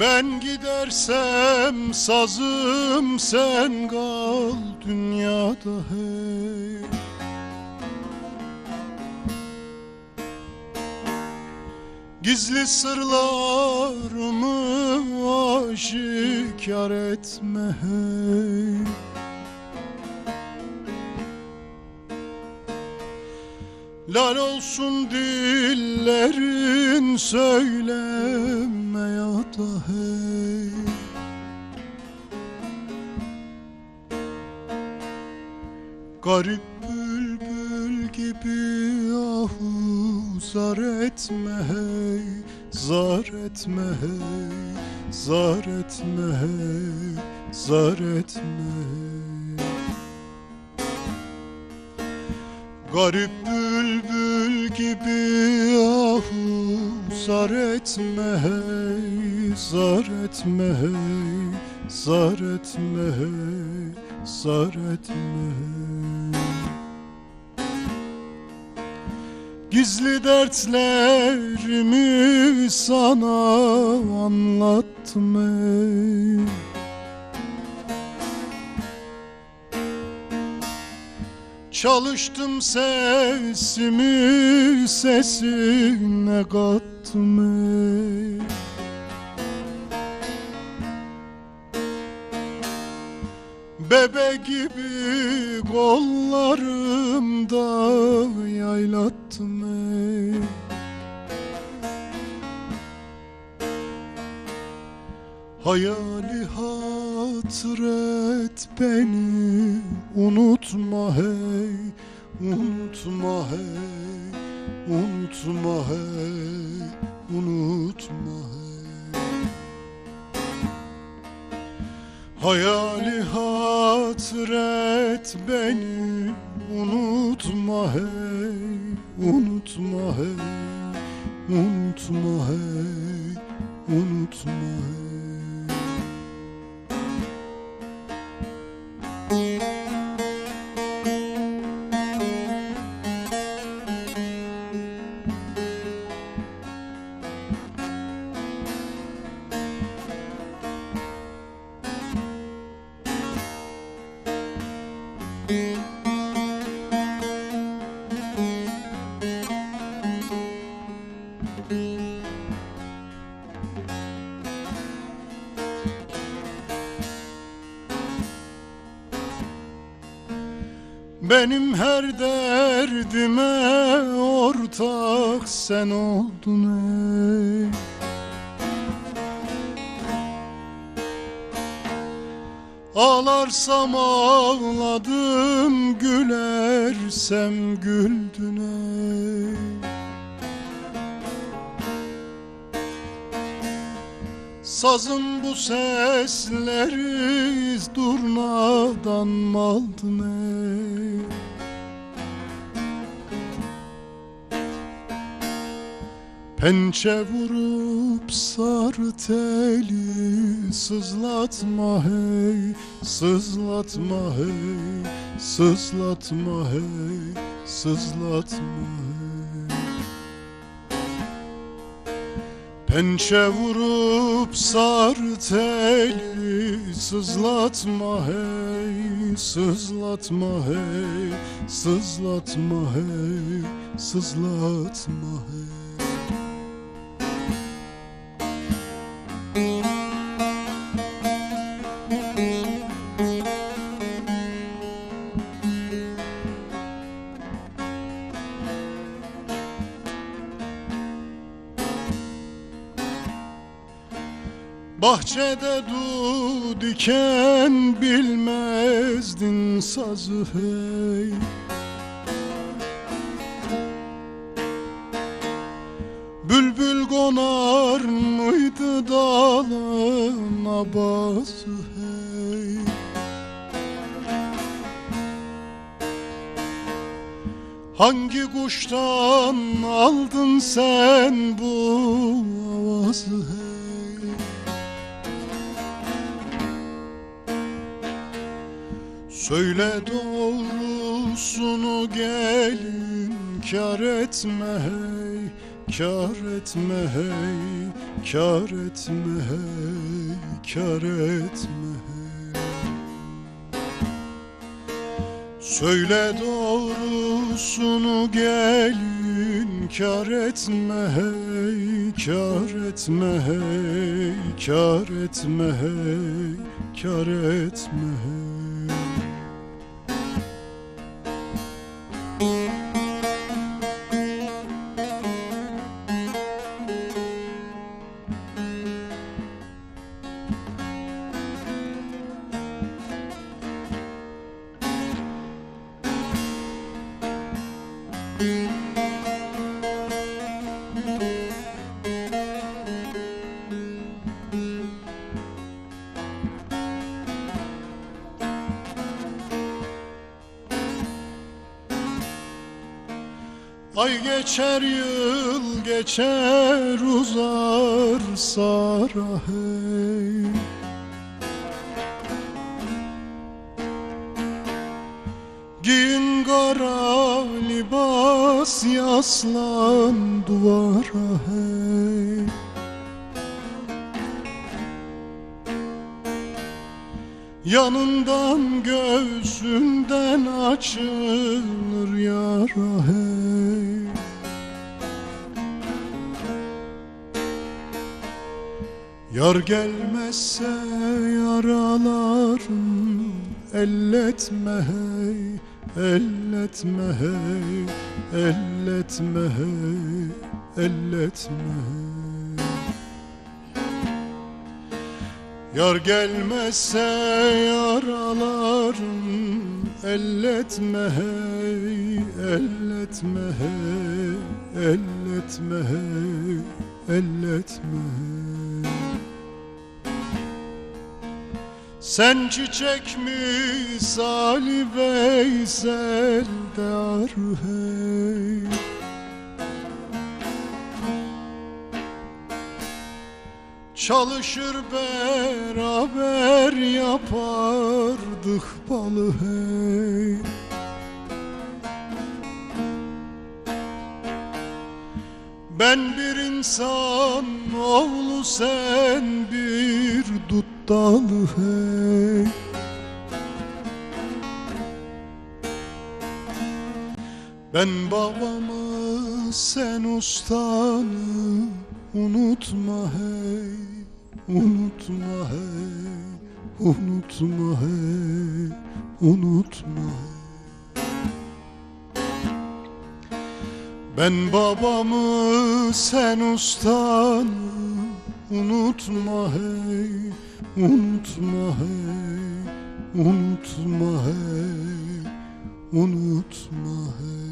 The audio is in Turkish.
Ben gidersem sazım sen kal dünyada hey. Gizli sırlarımı aşikar etme hey Lal olsun dillerin söyleme ya hey. Garip bülbül gibi ahu zar etme hey Zar etme hey Zar etme hey Zar etme hey Garip bülbül gibi ahu zar etme hey Zar etme hey Zar etme hey Zar etme hey. Gizli dertlerimi sana anlattım Çalıştım sesimi sesine kattım Bebe gibi kollarımda yaylattım ey Hayali hatret beni unutma hey Unutma hey Unutma hey Unutma hey. Hayali hatret beni unutma hey Unutma hey Unutma hey Unutma hey Benim her derdime ortak sen oldun ey. Ağlarsam ağladım, gülersem güldün ey Sazın bu sesleri durnadan mı aldın ey? Pençe vurup sarı teli sızlatma hey Sızlatma hey Sızlatma hey Sızlatma hey. Pençe vurup sarı teli sızlatma hey Sızlatma hey Sızlatma hey Sızlatma hey Bahçede du diken bilmezdin sazı hey. Bülbül konar mıydı dalına bazı hey. Hangi kuştan aldın sen bu avazı hey Söyle doğrusunu gelin kar etme hey kar etme hey Kar etme hey Kar etme hey. Söyle doğrusunu gelin Kar etme hey Kar etme hey Kar etme hey Kar etme hey Ay geçer yıl geçer uzar sara hey. Giyin kara libas yaslan duvara hey Yanından göğsünden açılır yara hey. Yar gelmezse yaralarım elletme hey. Elletme hey. Elletme hey. Elletme hey Yar gelmezse yaralarım elletme hey, elletme hey, elletme hey, elletme hey. Sen çiçek misali Veysel dar hey Çalışır beraber yapardık balı hey. Ben bir insan oğlu sen bir dut dalı hey. Ben babamı sen ustanı unutma hey Unutma hey Unutma hey Unutma Ben babamı sen ustanı. Unutma hey Unutma hey Unutma hey Unutma hey